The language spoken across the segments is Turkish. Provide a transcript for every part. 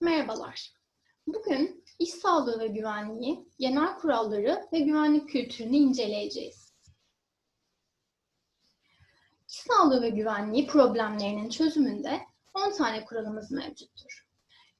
Merhabalar. Bugün iş sağlığı ve güvenliği, genel kuralları ve güvenlik kültürünü inceleyeceğiz. İş sağlığı ve güvenliği problemlerinin çözümünde 10 tane kuralımız mevcuttur.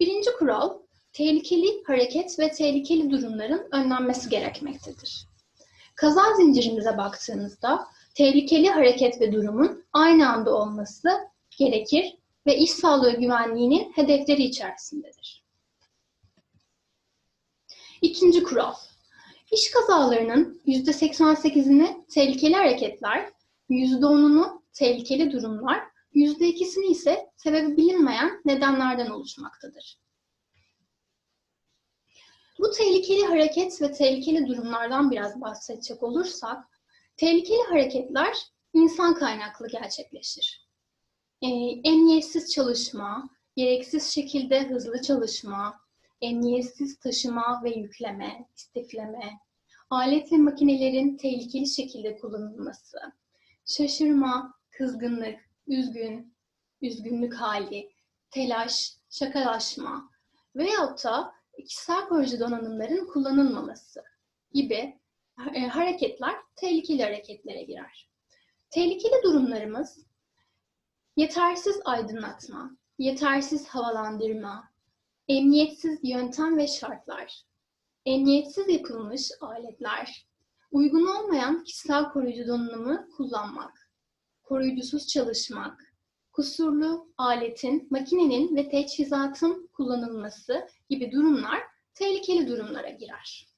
Birinci kural, tehlikeli hareket ve tehlikeli durumların önlenmesi gerekmektedir. Kaza zincirimize baktığımızda tehlikeli hareket ve durumun aynı anda olması gerekir ve iş sağlığı güvenliğinin hedefleri içerisindedir. İkinci kural. İş kazalarının %88'ini tehlikeli hareketler, %10'unu tehlikeli durumlar, %2'sini ise sebebi bilinmeyen nedenlerden oluşmaktadır. Bu tehlikeli hareket ve tehlikeli durumlardan biraz bahsedecek olursak, tehlikeli hareketler insan kaynaklı gerçekleşir emniyetsiz çalışma, gereksiz şekilde hızlı çalışma, emniyetsiz taşıma ve yükleme, istifleme, alet ve makinelerin tehlikeli şekilde kullanılması, şaşırma, kızgınlık, üzgün, üzgünlük hali, telaş, şakalaşma veyahut da kişisel koruyucu donanımların kullanılmaması gibi e, hareketler tehlikeli hareketlere girer. Tehlikeli durumlarımız yetersiz aydınlatma, yetersiz havalandırma, emniyetsiz yöntem ve şartlar, emniyetsiz yapılmış aletler, uygun olmayan kişisel koruyucu donanımı kullanmak, koruyucusuz çalışmak, kusurlu aletin, makinenin ve teçhizatın kullanılması gibi durumlar tehlikeli durumlara girer.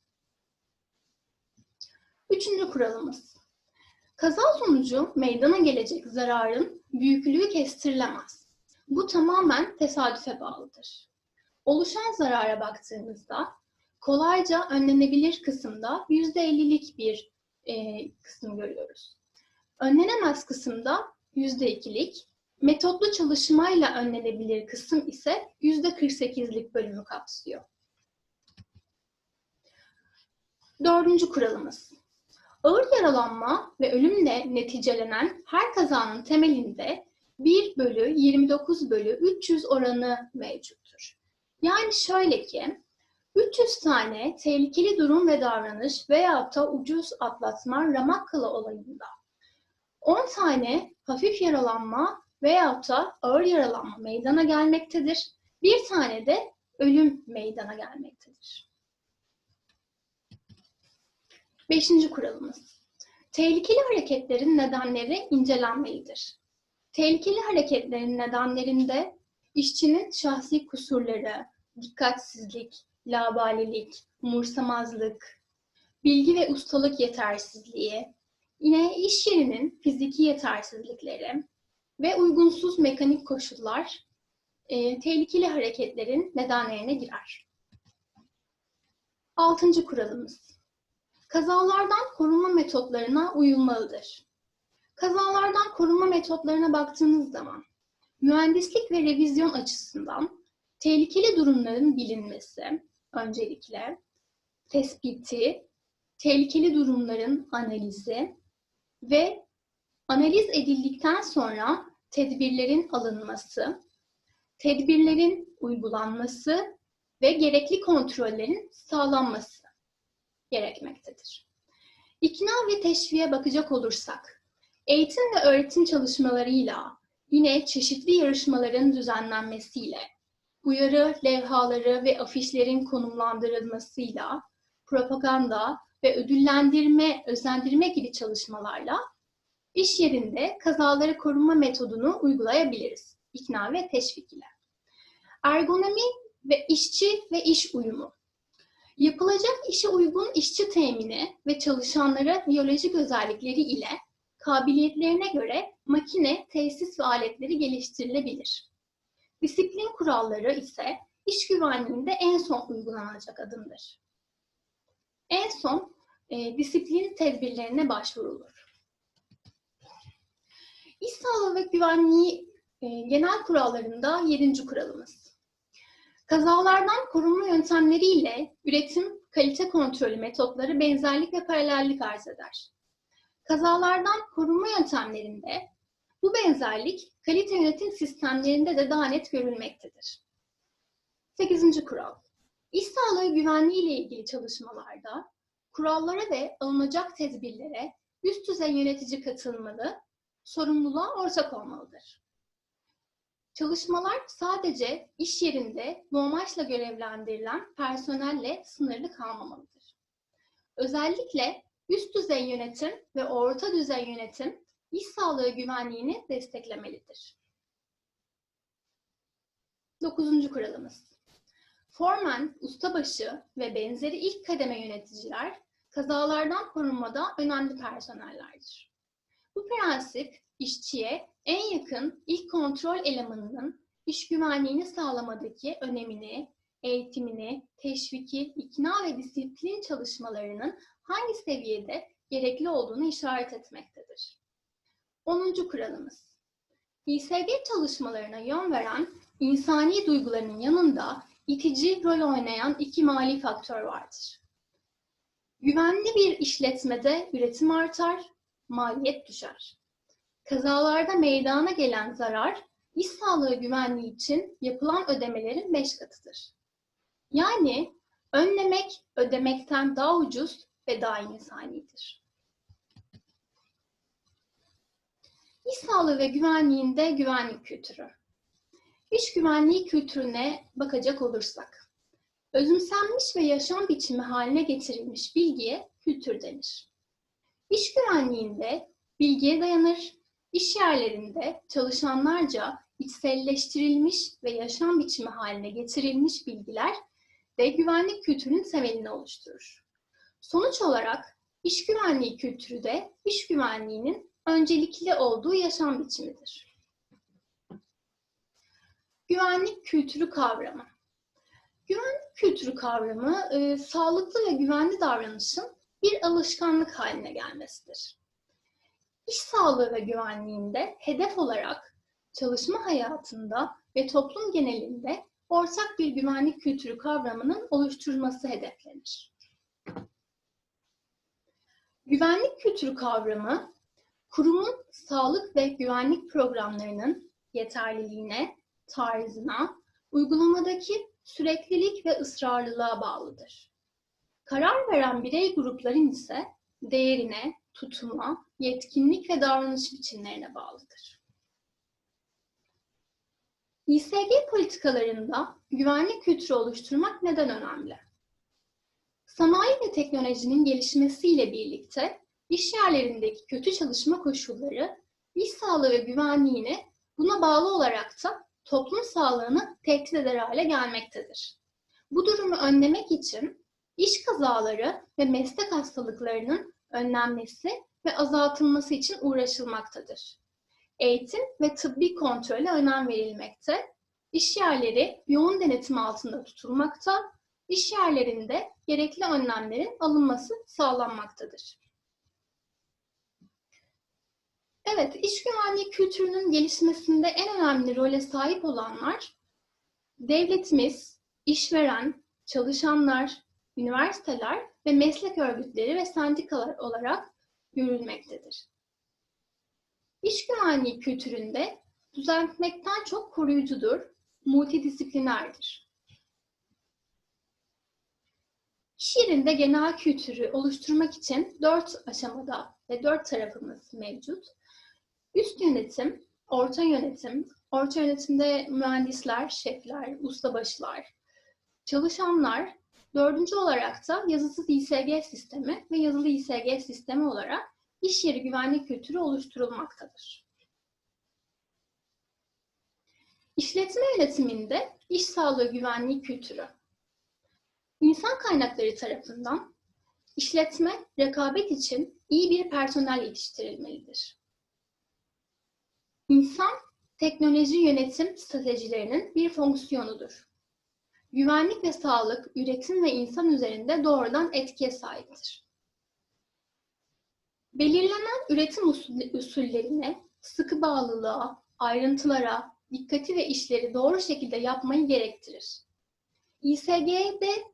Üçüncü kuralımız. Kaza sonucu meydana gelecek zararın büyüklüğü kestirilemez. Bu tamamen tesadüfe bağlıdır. Oluşan zarara baktığımızda kolayca önlenebilir kısımda %50'lik bir e, kısım görüyoruz. Önlenemez kısımda %2'lik, metotlu çalışmayla önlenebilir kısım ise %48'lik bölümü kapsıyor. Dördüncü kuralımız. Ağır yaralanma ve ölümle neticelenen her kazanın temelinde 1 bölü 29 bölü 300 oranı mevcuttur. Yani şöyle ki 300 tane tehlikeli durum ve davranış veya da ucuz atlatma Ramakkala olayında 10 tane hafif yaralanma veya da ağır yaralanma meydana gelmektedir. Bir tane de ölüm meydana gelmektedir. Beşinci kuralımız. Tehlikeli hareketlerin nedenleri incelenmelidir. Tehlikeli hareketlerin nedenlerinde işçinin şahsi kusurları, dikkatsizlik, labalilik, umursamazlık, bilgi ve ustalık yetersizliği, yine iş yerinin fiziki yetersizlikleri ve uygunsuz mekanik koşullar e, tehlikeli hareketlerin nedenlerine girer. Altıncı kuralımız. Kazalardan korunma metotlarına uyulmalıdır. Kazalardan korunma metotlarına baktığınız zaman, mühendislik ve revizyon açısından tehlikeli durumların bilinmesi öncelikle, tespiti, tehlikeli durumların analizi ve analiz edildikten sonra tedbirlerin alınması, tedbirlerin uygulanması ve gerekli kontrollerin sağlanması gerekmektedir. İkna ve teşviğe bakacak olursak, eğitim ve öğretim çalışmalarıyla, yine çeşitli yarışmaların düzenlenmesiyle, uyarı levhaları ve afişlerin konumlandırılmasıyla, propaganda ve ödüllendirme, özendirme gibi çalışmalarla iş yerinde kazaları korunma metodunu uygulayabiliriz. İkna ve teşvik ile. Ergonomi ve işçi ve iş uyumu. Yapılacak işe uygun işçi temini ve çalışanlara biyolojik özellikleri ile kabiliyetlerine göre makine, tesis ve aletleri geliştirilebilir. Disiplin kuralları ise iş güvenliğinde en son uygulanacak adımdır. En son e, disiplin tedbirlerine başvurulur. İş sağlığı ve güvenliği e, genel kurallarında yedinci kuralımız. Kazalardan korunma yöntemleriyle üretim, kalite kontrolü metotları benzerlik ve paralellik arz eder. Kazalardan korunma yöntemlerinde bu benzerlik kalite yönetim sistemlerinde de daha net görülmektedir. 8. kural. İş sağlığı güvenliği ile ilgili çalışmalarda kurallara ve alınacak tedbirlere üst düzey yönetici katılmalı, sorumluluğa ortak olmalıdır. Çalışmalar sadece iş yerinde bu amaçla görevlendirilen personelle sınırlı kalmamalıdır. Özellikle üst düzey yönetim ve orta düzey yönetim iş sağlığı güvenliğini desteklemelidir. Dokuzuncu kuralımız. Formen, ustabaşı ve benzeri ilk kademe yöneticiler kazalardan korunmada önemli personellerdir. Bu prensip işçiye en yakın ilk kontrol elemanının iş güvenliğini sağlamadaki önemini, eğitimini, teşviki, ikna ve disiplin çalışmalarının hangi seviyede gerekli olduğunu işaret etmektedir. 10. kuralımız. İSG çalışmalarına yön veren insani duyguların yanında itici rol oynayan iki mali faktör vardır. Güvenli bir işletmede üretim artar, maliyet düşer. Kazalarda meydana gelen zarar, iş sağlığı güvenliği için yapılan ödemelerin beş katıdır. Yani önlemek ödemekten daha ucuz ve daha insanidir. İş sağlığı ve güvenliğinde güvenlik kültürü. İş güvenliği kültürüne bakacak olursak, özümsenmiş ve yaşam biçimi haline getirilmiş bilgiye kültür denir. İş güvenliğinde bilgiye dayanır, iş yerlerinde çalışanlarca içselleştirilmiş ve yaşam biçimi haline getirilmiş bilgiler ve güvenlik kültürünün temelini oluşturur. Sonuç olarak iş güvenliği kültürü de iş güvenliğinin öncelikli olduğu yaşam biçimidir. Güvenlik kültürü kavramı. Güvenlik kültürü kavramı e, sağlıklı ve güvenli davranışın bir alışkanlık haline gelmesidir. İş sağlığı ve güvenliğinde hedef olarak çalışma hayatında ve toplum genelinde ortak bir güvenlik kültürü kavramının oluşturulması hedeflenir. Güvenlik kültürü kavramı, kurumun sağlık ve güvenlik programlarının yeterliliğine, tarzına, uygulamadaki süreklilik ve ısrarlılığa bağlıdır. Karar veren birey grupların ise değerine, tutuma, yetkinlik ve davranış biçimlerine bağlıdır. İSG politikalarında güvenlik kültürü oluşturmak neden önemli? Sanayi ve teknolojinin gelişmesiyle birlikte iş yerlerindeki kötü çalışma koşulları, iş sağlığı ve güvenliğini buna bağlı olarak da toplum sağlığını tehdit eder hale gelmektedir. Bu durumu önlemek için iş kazaları ve meslek hastalıklarının önlenmesi ve azaltılması için uğraşılmaktadır. Eğitim ve tıbbi kontrole önem verilmekte, iş yerleri yoğun denetim altında tutulmakta, iş yerlerinde gerekli önlemlerin alınması sağlanmaktadır. Evet, iş güvenliği kültürünün gelişmesinde en önemli role sahip olanlar devletimiz, işveren, çalışanlar, üniversiteler ve meslek örgütleri ve sendikalar olarak görülmektedir. İş güvenliği kültüründe düzeltmekten çok koruyucudur, multidisiplinerdir. İş yerinde genel kültürü oluşturmak için dört aşamada ve dört tarafımız mevcut. Üst yönetim, orta yönetim, orta yönetimde mühendisler, şefler, ustabaşılar, çalışanlar, dördüncü olarak da yazısız İSG sistemi ve yazılı İSG sistemi olarak iş yeri güvenlik kültürü oluşturulmaktadır. İşletme yönetiminde iş sağlığı güvenliği kültürü. İnsan kaynakları tarafından işletme rekabet için iyi bir personel yetiştirilmelidir. İnsan, teknoloji yönetim stratejilerinin bir fonksiyonudur. Güvenlik ve sağlık, üretim ve insan üzerinde doğrudan etkiye sahiptir. Belirlenen üretim usullerine, sıkı bağlılığa, ayrıntılara, dikkati ve işleri doğru şekilde yapmayı gerektirir. İSG'de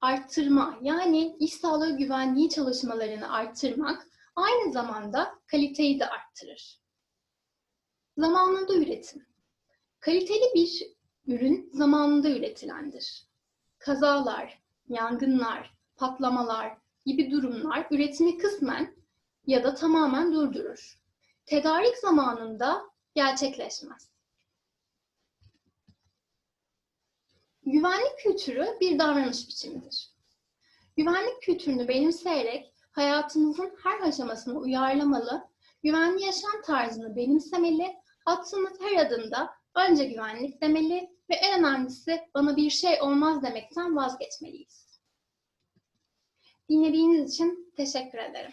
arttırma yani iş sağlığı güvenliği çalışmalarını arttırmak aynı zamanda kaliteyi de arttırır. Zamanında üretim. Kaliteli bir ürün zamanında üretilendir. Kazalar, yangınlar, patlamalar gibi durumlar üretimi kısmen ya da tamamen durdurur. Tedarik zamanında gerçekleşmez. Güvenlik kültürü bir davranış biçimidir. Güvenlik kültürünü benimseyerek hayatımızın her aşamasına uyarlamalı, güvenli yaşam tarzını benimsemeli, attığımız her adımda önce güvenlik demeli ve en önemlisi bana bir şey olmaz demekten vazgeçmeliyiz. Dinlediğiniz için teşekkür ederim.